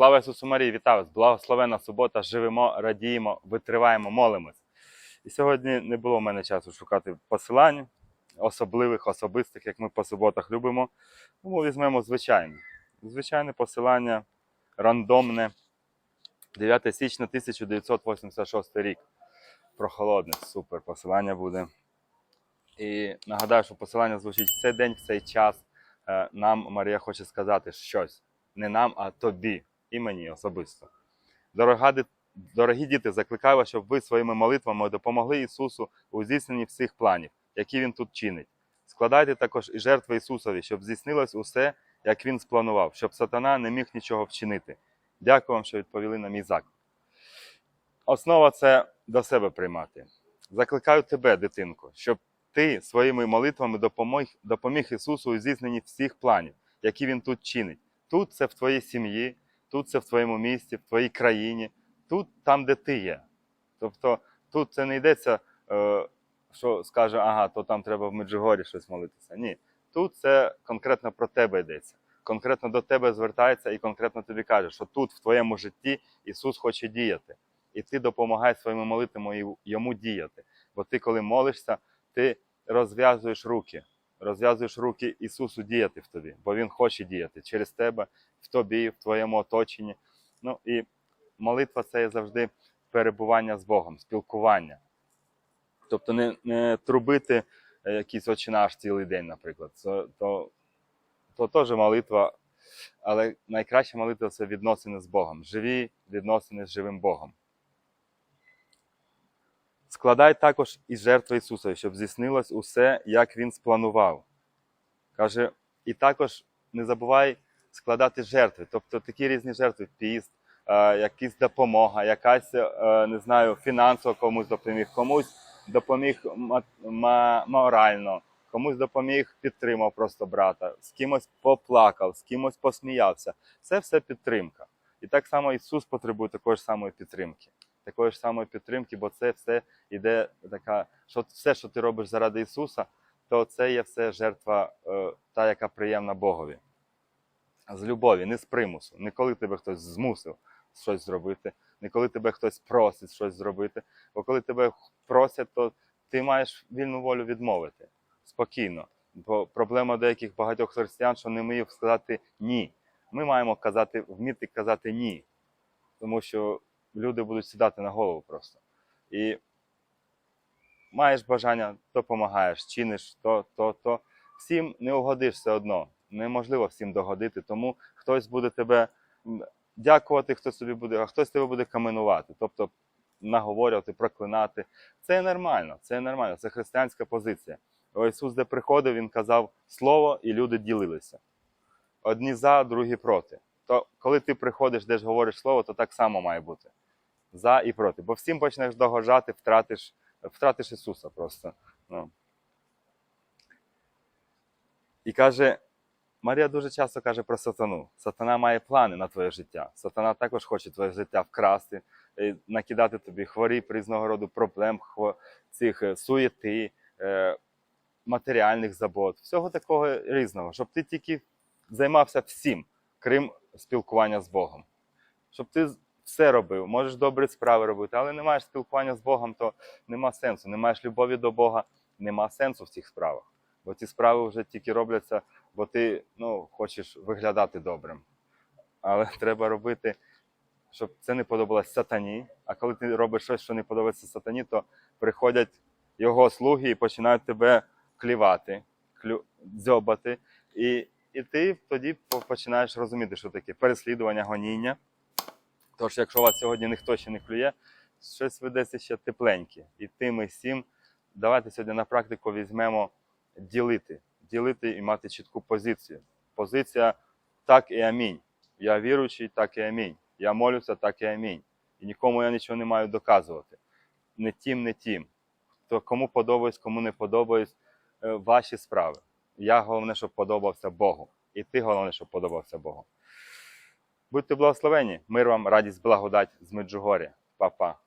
Слава Ісусу Марії, вітаю вас! Благословена субота, живемо, радіємо, витриваємо, молимось. І сьогодні не було в мене часу шукати посилань особливих, особистих, як ми по суботах любимо. Тому візьмемо звичайне. Звичайне посилання рандомне. 9 січня 1986 рік. Прохолодне, супер посилання буде. І нагадаю, що посилання звучить цей день, в цей час. Е, Нам Марія хоче сказати щось. Не нам, а тобі і мені особисто. Дорогі діти, закликаю вас, щоб ви своїми молитвами допомогли Ісусу у здійсненні всіх планів, які Він тут чинить. Складайте також і жертви Ісусові, щоб здійснилось усе, як Він спланував, щоб сатана не міг нічого вчинити. Дякую вам, що відповіли на мій заклик. Основа це до себе приймати. Закликаю тебе, дитинко, щоб ти своїми молитвами допоміг, допоміг Ісусу у здійсненні всіх планів, які Він тут чинить. Тут це в твоїй сім'ї, тут це в твоєму місті, в твоїй країні, тут там, де ти є. Тобто тут це не йдеться, е, що скаже, ага, то там треба в Меджигорі щось молитися. Ні. Тут це конкретно про тебе йдеться. Конкретно до тебе звертається і конкретно тобі каже, що тут, в твоєму житті, Ісус хоче діяти. І ти допомагай своїми молитвами йому діяти. Бо ти, коли молишся, ти розв'язуєш руки, розв'язуєш руки Ісусу діяти в тобі, бо Він хоче діяти через тебе, в тобі, в твоєму оточенні. Ну і молитва це є завжди перебування з Богом, спілкування. Тобто не, не трубити е, якийсь очинаш цілий день, наприклад. Це, то, то теж молитва, але найкраща молитва це відносини з Богом, живі відносини з живим Богом. Складай також і жертви Ісуса, щоб здійснилось усе, як Він спланував. Каже, і також не забувай складати жертви, тобто такі різні жертви, піст, е, якась допомога, якась, е, не знаю, фінансово комусь допоміг, комусь допоміг морально, комусь допоміг, підтримав просто брата, з кимось поплакав, з кимось посміявся. Це все підтримка. І так само Ісус потребує такої ж самої підтримки. Такої ж самої підтримки, бо це все йде така, що все, що ти робиш заради Ісуса, то це є все жертва, е, та, яка приємна Богові. З любові, не з примусу, не коли тебе хтось змусив щось зробити, не коли тебе хтось просить щось зробити. Бо коли тебе просять, то ти маєш вільну волю відмовити спокійно. Бо проблема деяких багатьох християн, що не вміють сказати ні. Ми маємо казати, вміти казати ні, тому що люди будуть сідати на голову просто. І маєш бажання, допомагаєш, чиниш то, то, то. Всім не угодиш все одно. Неможливо всім догодити, тому хтось буде тебе дякувати, хтось тобі буде, а хтось тебе буде каменувати, тобто наговорювати, проклинати. Це нормально, це нормально, це християнська позиція. Ісус, де приходив, Він казав слово, і люди ділилися. Одні за, другі проти. То коли ти приходиш, де ж говориш слово, то так само має бути. За і проти. Бо всім почнеш догоджати, втратиш, втратиш Ісуса просто. Ну. І каже, Марія дуже часто каже про сатану. Сатана має плани на твоє життя. Сатана також хоче твоє життя вкрасти, е, накидати тобі хворіб різного роду проблем, цих е, суєти, е, матеріальних забот, всього такого різного, щоб ти тільки займався всім, крім спілкування з Богом. Щоб ти все робив, можеш добрі справи робити, але не маєш спілкування з Богом, то нема сенсу. Не маєш любові до Бога, нема сенсу в цих справах. Бо ці справи вже тільки робляться, бо ти ну, хочеш виглядати добрим. Але треба робити, щоб це не подобалось сатані. А коли ти робиш щось, що не подобається сатані, то приходять його слуги і починають тебе клівати, клю... дзьобати. І, і ти тоді починаєш розуміти, що таке переслідування, гоніння. Тож, якщо вас сьогодні ніхто ще не клює, щось ведеться ще тепленьке. І тим і всім, давайте сьогодні на практику візьмемо ділити, ділити і мати чітку позицію. Позиція так і амінь. Я віруючий, так і амінь. Я молюся, так і амінь. І нікому я нічого не маю доказувати. Не тим, не тим. То кому подобаюсь, кому не подобаюсь, е, ваші справи. Я головне, щоб подобався Богу. І ти головне, щоб подобався Богу. Будьте благословені, мир вам, радість, благодать з Меджугоря. Па-па.